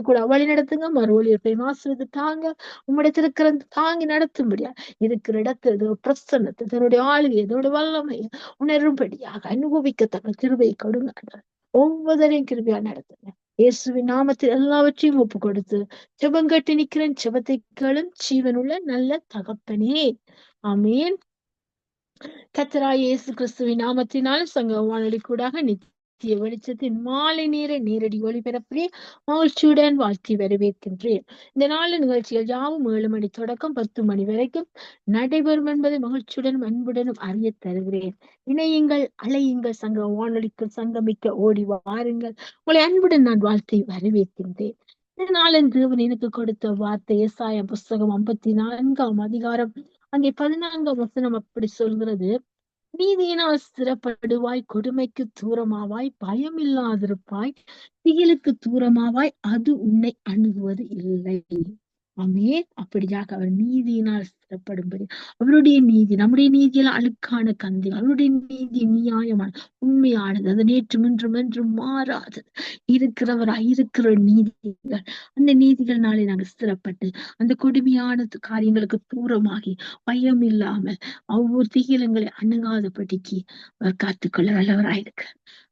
கூட வழி நடத்துங்க மறு ஒளியத்தை ஆசிரியத்து தாங்க உம்மிடத்தில் இருக்கிற தாங்கி நடத்தும்படியா? இருக்கிற இடத்துல இதோ பிரசன்னத்தை தன்னுடைய ஆளுகை இதோட வல்லமை உணரும்படியாக அனுபவிக்கத்தக்க திருவை கொடுங்க. ஆண்டவரே. ஒவ்வொருவரையும் கிருபையா நடத்துங்க. இயேசுவின் நாமத்தில் எல்லாவற்றையும் ஒப்பு கொடுத்து ஜெபம் கட்டி நிக்கிறேன் ஜெபத்தை கேளும் ஜீவனுள்ள நல்ல தகப்பனே. அமீன் கத்தராய் இயேசு கிறிஸ்துவின் நாமத்தினால் சங்க வானொலி கூடாக நித்திய வெளிச்சத்தின் மாலை நேர நேரடி ஒளிபரப்பிலே மகிழ்ச்சியுடன் வாழ்த்தி வரவேற்கின்றேன். இந்த நாள் நிகழ்ச்சிகள் யாவும் ஏழு மணி தொடக்கம் பத்து மணி வரைக்கும் நடைபெறும் என்பதை மகிழ்ச்சியுடனும் அன்புடனும் அறிய தருகிறேன். இணையுங்கள் அலையுங்கள் சங்க வானொலிக்கு சங்கமிக்க ஓடி வாருங்கள். உங்களை அன்புடன் நான் வாழ்த்தி வரவேற்கின்றேன். இந்த தேவன் எனக்கு கொடுத்த வார்த்தை எசாயம் புஸ்தகம் ஐம்பத்தி நான்காம் அதிகாரம் அங்கே பதினான்காம் வசனம் அப்படி சொல்கிறது. நீதியினால் ஸ்திரப்படுவாய் கொடுமைக்கு தூரமாவாய் பயம் இல்லாதிருப்பாய் திகிலுக்கு தூரமாவாய் அது உன்னை அணுகுவது இல்லை. அமே அப்படியாக அவர் நீதியினால் ஸ்திரப்படும்படி அவருடைய நீதி நம்முடைய நீதியில் அழுக்கான கந்தி அவருடைய நீதி நியாயமான உண்மையானது அது நேற்றும் இன்றும் என்றும் மாறாதது இருக்கிறவராய் இருக்கிற நீதிகள். அந்த நீதிகள்னாலே நாங்கள் சிறப்பட்டு அந்த கொடுமையான காரியங்களுக்கு தூரமாகி பயம் இல்லாமல் ஒவ்வொரு திகிலங்களை அணுகாதபடிக்கு அவர் காத்துக்கொள்ள வல்லவராயிருக்கு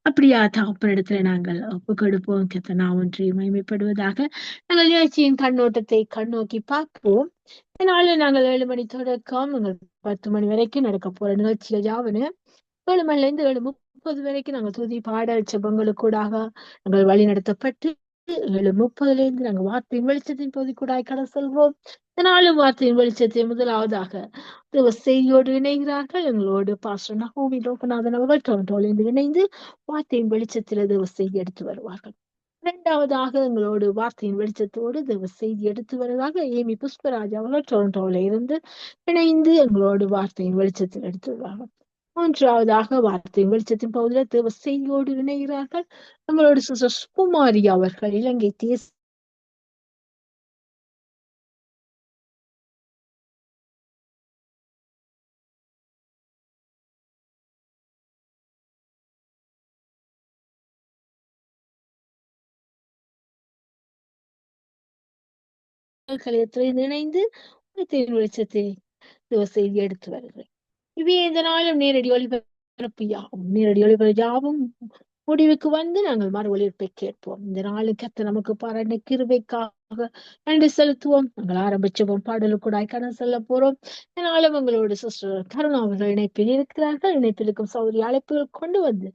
அப்படியா தகப்பனிடத்துல நாங்கள் ஒப்பு கொடுப்போம் கத்தனா ஒன்றை மகிமைப்படுவதாக நாங்கள் நிகழ்ச்சியின் கண்ணோட்டத்தை கண்ணோக்கி பார்ப்போம். இதனால நாங்கள் ஏழு மணி தொடக்கம் நாங்கள் பத்து மணி வரைக்கும் நடக்க போற நிகழ்ச்சிகள் யாவனு? ஏழு மணில இருந்து ஏழு முப்பது வரைக்கும் நாங்கள் துதி பாடல் செபங்களுக்கூடாக நாங்கள் வழி நடத்தப்பட்டு ஏழு முப்பதுல இருந்து நாங்கள் வார்த்தையின் வெளிச்சத்தின் பகுதி கூட கட செல்வோம். இதனாலும் வார்த்தையின் வெளிச்சத்தை முதலாவதாக செய்தியோடு இணைகிறார்கள். எங்களோடு பாஸ்டர் நகோமி லோகநாதன் அவர்கள் டொரண்டோலிருந்து இணைந்து வார்த்தையின் வெளிச்சத்தில் தேவ செய்தி எடுத்து வருவார்கள். இரண்டாவதாக எங்களோடு வார்த்தையின் வெளிச்சத்தோடு தேவ செய்தி எடுத்து வருவதாக ஏமி புஷ்பராஜ் அவர்கள் டொரண்டோவில் இருந்து இணைந்து எங்களோடு வார்த்தையின் வெளிச்சத்தில் எடுத்து வருவார்கள். மூன்றாவதாக வார்த்தையின் வெளிச்சத்தின் பகுதியில் தேவ செய்தியோடு இணைகிறார்கள். எங்களோடு சிஸ்டர் சுகுமாரி அவர்கள் இலங்கை தேச கலையத்தில் இணைந்து உலகத்தின் வெளிச்சத்தை செய்தி எடுத்து வருகிறேன். இவை இந்த நாளும் நேரடி ஒளிபரப்பு யாவும். நேரடி ஒளிபரப்பு யாவும். முடிவுக்கு வந்து நாங்கள் மறு ஒளிபரப்பை கேட்போம். இந்த நாளும் கத்த நமக்கு பாராட்ட கிருவைக்காக நன்றி செலுத்துவோம். நாங்கள் ஆரம்பிச்சோம் பாடலுக்குடாய் கடன் செல்ல போறோம். இதனாலும் உங்களோட சிஸ்டர் கருணா அவர்கள் இணைப்பில் இருக்கிறார்கள். இணைப்பில் இருக்கும் அழைப்புகள் கொண்டு வந்து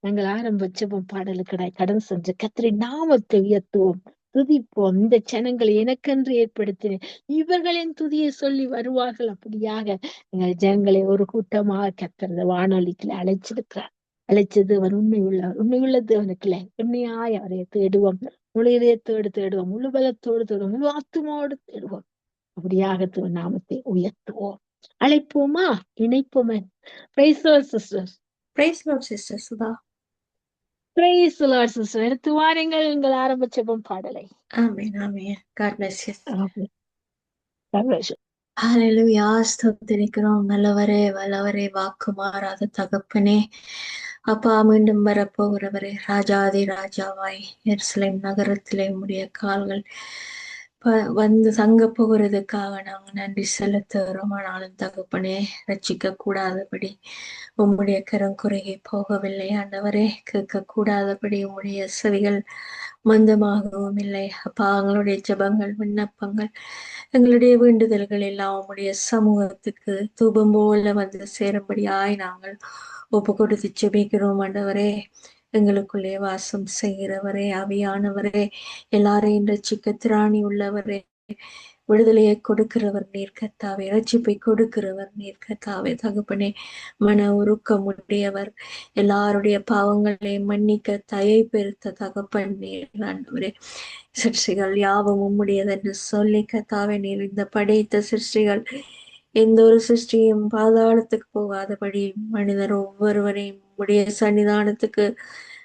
நாங்கள் ஆரம்பிச்சோம் பாடலுக்குடாய் கடன் சென்று கத்திரி நாமத்தை உயர்த்துவோம். துதிப்போம். இந்த ஜனங்களை எனக்கென்று ஏற்படுத்தினேன் இவர்களின் துதியை சொல்லி வருவார்கள். அப்படியாக எங்கள் ஜனங்களை ஒரு கூட்டமாக கத்துறது வானொலிக்குள்ள அழைச்சிருக்கிறார். அழைச்சது அவன் உண்மை உள்ளவர் உண்மை உள்ள தேவனுக்குள்ள உண்மையாய் அவரை தேடுவோம். முழு இதயத்தோடு தேடுவோம். முழு பலத்தோடு தேடுவோம். முழு ஆத்துமோடு தேடுவோம். அப்படியாக தேவன் நாமத்தை உயர்த்துவோம். அழைப்போமா? இணைப்போமே. Praise sister praise sister Sudha praise sister எடுத்து வாருங்கள் எங்கள் ஆரம்பிச்சபம் பாடலை. Amen amen. God bless you. ஹalleluya ஸ்தோத்திரிக்கிறோம். நல்லவரே வல்லவரே வாக்கு மாறாத தகப்பனே. அப்பா மீண்டும் வரப்போகிறவரே ராஜாதி ராஜாவாய் எருசலேம் நகரத்திலே உம்முடைய கால்கள் வந்து தங்க போகிறதுக்காக நாங்க நன்றி செலுத்துகிறோம் ஆனாலும் தகப்பனே ரச்சிக்க கூடாதபடி உம்முடைய கரம் குறுகி போகவில்லை. ஆண்டவரே கேட்க கூடாதபடி உம்முடைய செவிகள் மந்தமாகவும் இல்லை. அப்பா எங்களுடைய ஜெபங்கள் விண்ணப்பங்கள் எங்களுடைய வேண்டுதல்கள் எல்லாம் உம்முடைய சமூகத்துக்கு தூபம் போல வந்து சேரும்படியாய் நாங்கள் ஒப்பு கொடுத்து ஜெபிக்கிறோம். ஆண்டவரே எங்களுக்குள்ளே வாசம் செய்கிறவரே அவியானவரே எல்லாரையும் ரசிக்க திராணி உள்ளவரே. விடுதலையை கொடுக்கிறவர் நீர் கத்தாவே ரட்சிப்பை கொடுக்கிறவர் நீர் கத்தாவே தகப்பனே மன உருக்கம் உடையவர் எல்லாருடைய பாவங்களை மன்னிக்க தயை பெருத்த தகப்பன் நீர் ஆண்டவரே. சிருஷ்டிகள் யாவும் உம்முடையதென்று சொல்லி கத்தாவே நீர் இந்த படைத்த சிருஷ்டிகள் எந்த ஒரு சிருஷ்டியும் பாதாளத்துக்கு போகாதபடி மனிதர் ஒவ்வொருவரையும் உம்முடைய சன்னிதானத்துக்கு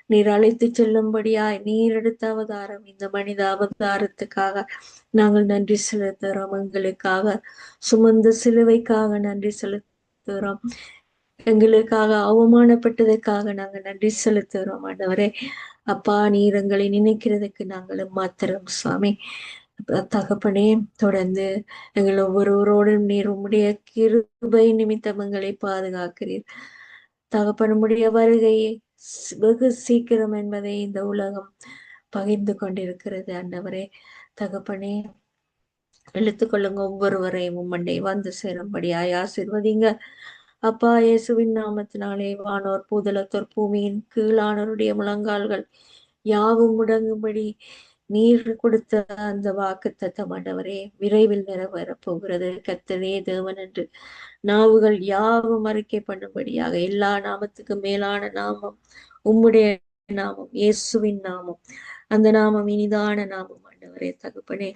நீர் அழைத்து செல்லும்படியாய் நீர் எடுத்த அவதாரம். இந்த மனித அவதாரத்துக்காக நாங்கள் நன்றி செலுத்துகிறோம். எங்களுக்காக சுமந்த சிலுவைக்காக நன்றி செலுத்துகிறோம். எங்களுக்காக அவமானப்பட்டதற்காக நாங்கள் நன்றி செலுத்துகிறோம். ஆண்டவரே அப்பா நீர் எங்களை நினைக்கிறதுக்கு நாங்களும் மாத்திரம் சுவாமி. தகப்பனே தொடர்ந்து எங்கள் ஒவ்வொருவரோடும் நீர் உம்முடைய கிருபை நிமித்தம் எங்களை பாதுகாக்கிறீர். தகப்பனுடைய வருகையை வெகு சீக்கிரம் என்பதை இந்த உலகம் பகிர்ந்து கொண்டிருக்கிறது அண்டவரே. தகப்பனே கொள்ளுங்க ஒவ்வொருவரையும் உம்மண்டை வந்து சேரும்படியாய் ஆசிர்வதிங்க. அப்பா இயேசுவின் நாமத்தினாலே வானோர் பூதலத்தோர் பூமியின் கீழானோருடைய முழங்கால்கள் யாவும் முடங்கும்படி நீர் கொடுத்த அந்த வாக்கு தத்தம் ஆண்டவரே விரைவில் நிறைவேறப் போகிறது கத்தனே தேவன் என்று. நாவுகள் யாவும் அறிக்கை பண்ணும்படியாக எல்லா நாமத்துக்கும் மேலான நாமம் உம்முடைய நாமம் இயேசுவின் நாமம். அந்த நாமம் இனிதான நாமம் ஆண்டவரே தகுப்பனே.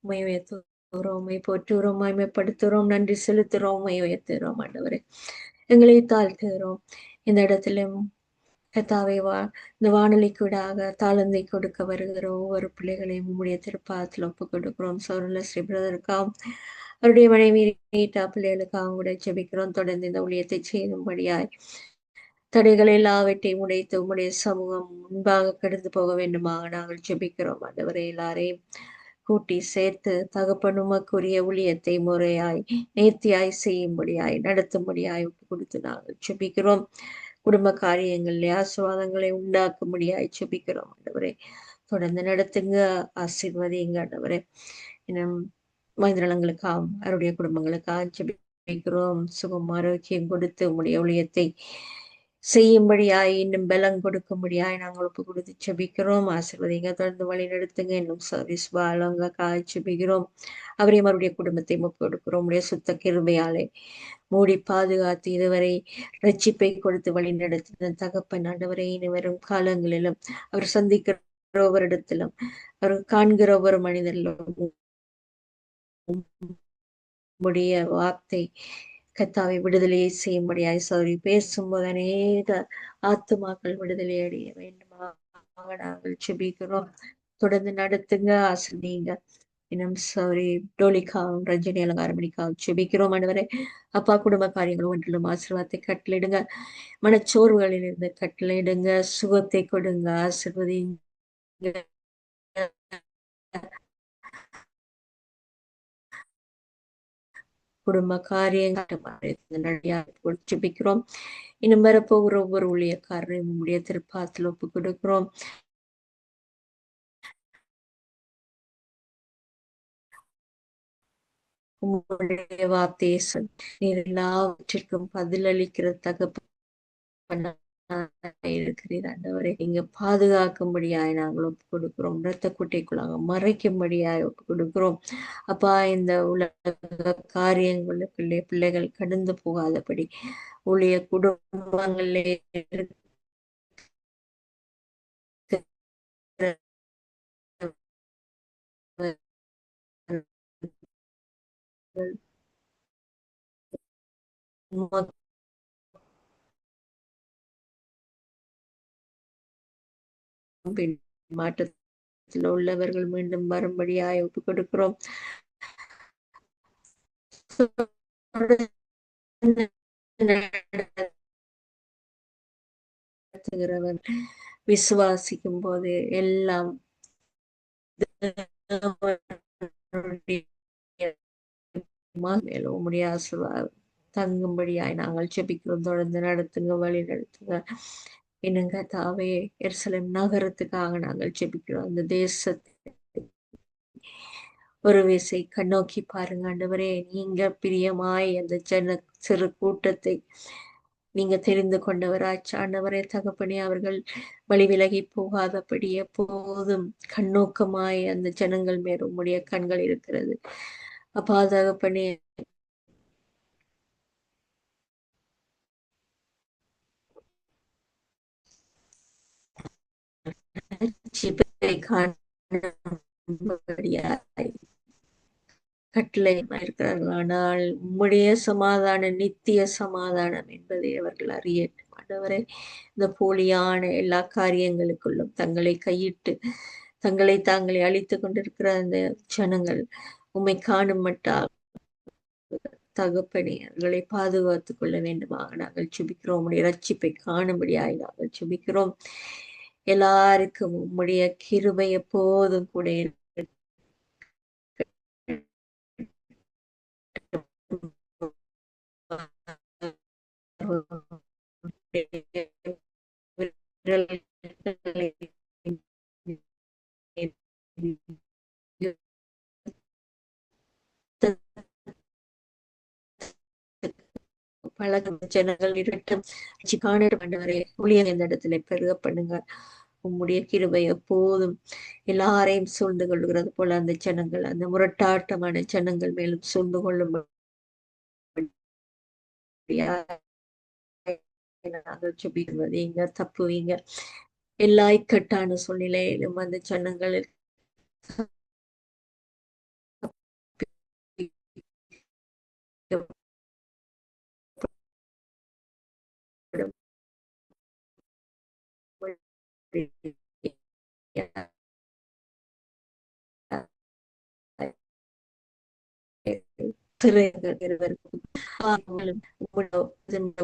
உண்மை உயர்த்துகிறோம் உண்மை போற்றுகிறோம் மயமைப்படுத்துகிறோம் நன்றி செலுத்துகிறோம் உண்மை உயர்த்துகிறோம் ஆண்டவரே. எங்களை தாழ்த்துகிறோம். இந்த இடத்திலும் கத்தாவை வா. இந்த வானொலிக்கு விடாக தாளந்தை கொடுக்க வருகிற ஒவ்வொரு பிள்ளைகளையும் உங்களுடைய திருப்பாதத்தில் ஒப்பு கொடுக்கிறோம் சௌரல ஸ்ரீ பிரதருக்காம். அவருடைய மனைவி நீட்டா பிள்ளைகளுக்காக கூட ஜெபிக்கிறோம். தொடர்ந்து இந்த ஊழியத்தை செய்யும்படியாய். தடைகள் எல்லாவற்றையும் உடைத்து உம்முடைய சமூகம் முன்பாக கடந்து போக வேண்டுமாக நாங்கள் ஜெபிக்கிறோம். அதுவரை எல்லாரையும் கூட்டி சேர்த்து தகப்பனுமக்குரிய ஊழியத்தை முறையாய் நேர்த்தியாய் செய்யும்படியாய் நடத்தும்படியாய் கொடுத்து நாங்கள் ஜெபிக்கிறோம். குடும்ப காரியங்களிலே ஆசிர்வாதங்களை உண்டாக்க முடியாது செபிக்கிறோம் ஆண்டவரே. தொடர்ந்து நடத்துங்க ஆசீர்வதிங்க ஆண்டவரே. இன்னும் மனிதர்களுக்காகவும் அவருடைய குடும்பங்களுக்காக செபிக்கிறோம் சுகம் ஆரோக்கியம் கொடுத்து உடைய ஒளியத்தை செய்யும்படியாய் இன்னும் பலம் கொடுக்கும்படியாய் நாங்கள் ஒப்பு கொடுத்து செபிக்கிறோம். ஆசிர்வதிங்க தொடர்ந்து வழி நடத்துங்க. இன்னும் சர்வீஸ் பாலங்க காய் செபிக்கிறோம். அவரையும் அவருடைய குடும்பத்தை ஒப்பு கொடுக்கிறோம். உடைய சுத்த கிருமையாலே மூடி பாதுகாத்து இதுவரை ரட்சிப்பை கொடுத்து வழி நடத்தின தகப்பன் ஆண்டவரை இனி வரும் காலங்களிலும் அவர் சந்திக்கிற ஒவ்வொருடத்திலும் அவர் காண்கிற ஒவ்வொரு மனிதரிலும் முடிய வார்த்தை கத்தாவை விடுதலையை செய்யும்படியாய் சௌரி பேசும்போது அநேக ஆத்துமாக்கள் விடுதலை அடைய வேண்டுமாக நாங்கள் செபிக்கிறோம் தொடர்ந்து நடத்துங்க ஆசிரியங்க. இன்னும் சாரி டோலிக்காவும் ரஞ்சனி அலங்காரமணிக்காவும் செபிக்கிறோம் ஆண்டவரே. அப்பா குடும்ப காரியங்களும் ஒன்றிலும் ஆசீர்வாதத்தை கட்டளிடுங்க மனச்சோர்வுகளில் இருந்து கட்டளையிடுங்க. சுகத்தை கொடுங்க ஆசிர்வதிங்க. குடும்ப காரியங்கள் ஜெபிக்கிறோம். இன்னும் வரப்போகிற ஒவ்வொரு ஊழியக்காரரையும் உங்களுடைய திருப்பாத்தில் ஒப்பு கொடுக்கிறோம். உங்களுடைய வார்த்தையை நீர் எல்லாவற்றிற்கும் பதிலளிக்கிற தகப்பு இருக்கிறீர் ஆண்டவரை. நீங்க பாதுகாக்கும்படியாய் நாங்கள் ஒப்பு கொடுக்கிறோம். இரத்த குட்டைக்குள்ளாக மறைக்கும்படியாய் ஒப்பு கொடுக்கிறோம். அப்பா இந்த உலக காரியங்களுக்குள்ளே பிள்ளைகள் கடந்து போகாதபடி ஊழிய பின் மாற்றத்தில் உள்ளவர்கள் மீண்டும் வரும்படியாய் ஒப்புக் கொடுக்கிறோம் விசுவாசிக்கும் போது எல்லாம் மேலும் உம்முடைய ஆசீர்வாதம் தங்கும்படியாய் நாங்கள் செபிக்கிறோம் தொடர்ந்து நடத்துங்க வழி நடத்துங்க என்னங்க தாவே எருசலேம் நகரத்துக்காக நாங்கள் ஜெபிக்கிறோம். அந்த தேசத்தை ஒரு விசை கண்ணோக்கி பாருங்க ஆண்டவரே. நீங்க பிரியமாய் அந்த ஜன சிறு கூட்டத்தை நீங்க தெரிந்து கொண்டவராச்சு. ஆண்டவரே தகப்பனே அவர்கள் வழி விலகி போகாதபடி எப்போதும் கண்ணோக்கமாய் அந்த ஜனங்கள் மேல் உம்முடைய கண்கள் இருக்கிறது. அப்பா தகப்பனே கட்டளை இருக்கிறார்கள் ஆனால் உம்முடைய சமாதானம் நித்திய சமாதானம் என்பதை அவர்கள் அறியட்டும் ஆண்டவரே இந்த போலியான எல்லா காரியங்களுக்குள்ளும் தங்களை கையிட்டு தங்களை தாங்களை அழித்துக் கொண்டிருக்கிற அந்த ஜனங்கள் உம்மை காணும் மட்டா தகப்பனே அவர்களை பாதுகாத்துக் கொள்ள வேண்டுமாக நாங்கள் சுபிக்கிறோம் உடைய ரட்சிப்பை காணும்படியாய் நாங்கள் சுபிக்கிறோம் எல்லாருக்கும் உம்முடைய கிருபை எப்போதும் கூட ஜனங்கள் இருட்டும் காணட்டும் ஆண்டவரே ஊழியம் இந்த இடத்துல பெருக பண்ணுங்க உம்முடைய கிருபை எப்போதும் எல்லாரையும் சூழ்ந்து கொள்கிறது போல அந்த ஜனங்கள் அந்த முரட்டாட்டமான ஜனங்கள் மேலும் சூழ்ந்து கொள்ளும் நாங்கள் சுபிக்குவதீங்க தப்புவீங்க. எல்லா இக்கட்டான சூழ்நிலையிலும் அந்த ஜனங்கள்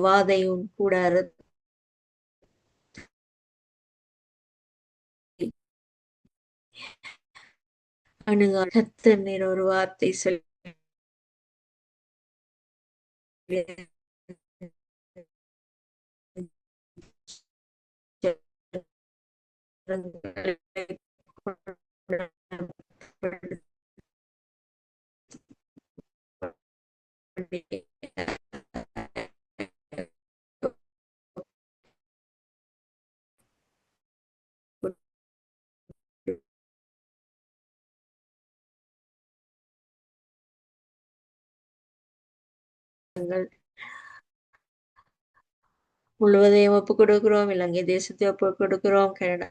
வாதையும் கூட அணுகா கத்தர் ஒரு வார்த்தை சொல்லி முழுவதையும் ஒப்புக் கொடுக்கிறோம். இலங்கை தேசத்தை ஒப்புக் கொடுக்கிறோம். கனடா